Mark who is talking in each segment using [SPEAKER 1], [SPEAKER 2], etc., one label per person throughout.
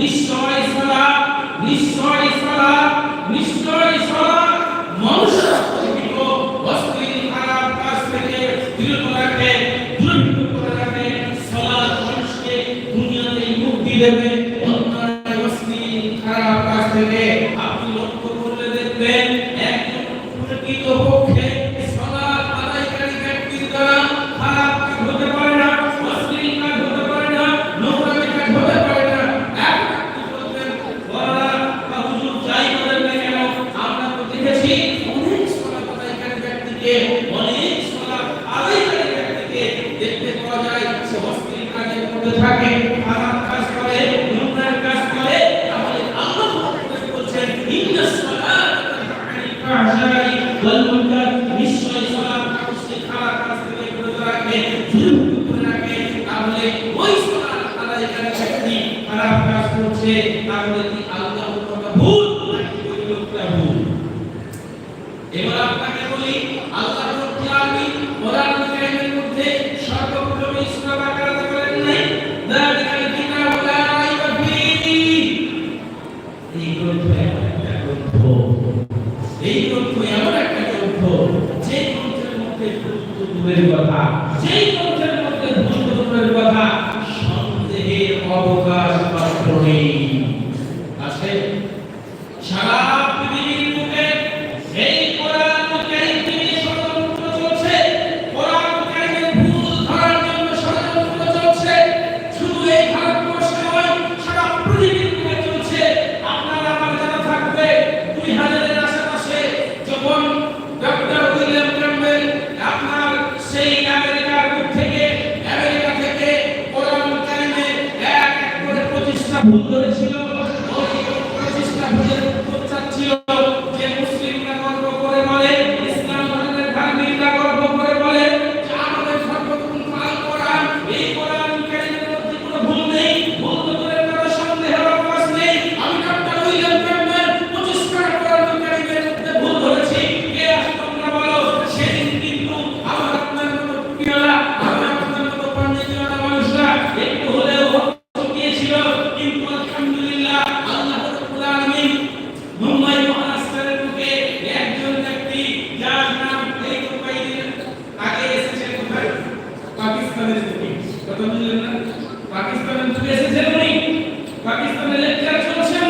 [SPEAKER 1] নিশ্চয় সালাত নিশ্চয় সালাত নিশ্চয় সালাত মানুষের থেকে অশ্লীল খারাপ কাজ থেকে বিরত মানুষকে দুনিয়াতে মুক্তি দেবে, অন্যায় অশ্লীল খারাপ কাজ থেকে। আপনি লক্ষ্য করলে দেখবেন একজন মধ্যে থাকে খারাপ কাজ করে নোংরার কাজ করে, তাহলে আল্লাহ তাআলা বলছেন ইন্নাস সালাতা আনিল ওয়াল মুনকার নিশ্চয় সালাত মানুষকে খারাপ কাজ থেকে বিরত রাখে দূরীভূত করে রাখে তাহলে ওই সালাত আদায়কারী ব্যক্তি খারাপ কাজ করছে, তাহলে কি আল্লাহর কথা ভুল এবার আপনাকে বলি, আল্লাহ কথা ভুল ধরেছিল পাকিস্তানের স্থিতি কথা বুঝলেন না? পাকিস্তানের থেকে এসেছেন পাকিস্তানের লেকচার চলছে।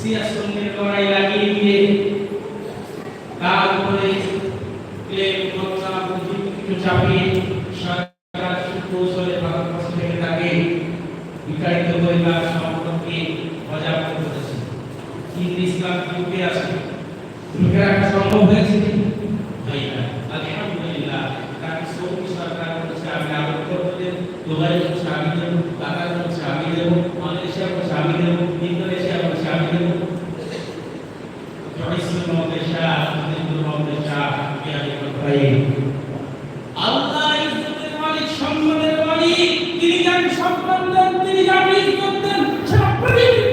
[SPEAKER 1] সিয়াসনের লড়াই লাগিয়ে দিয়ে তার উপরে কিছু চাপিয়ে করেছে সম্ভব হয়েছে? হয় আলহামদুলিল্লাহ, তাকে সৌদি সরকার বলছে, আমি আরোপ করতে Amen.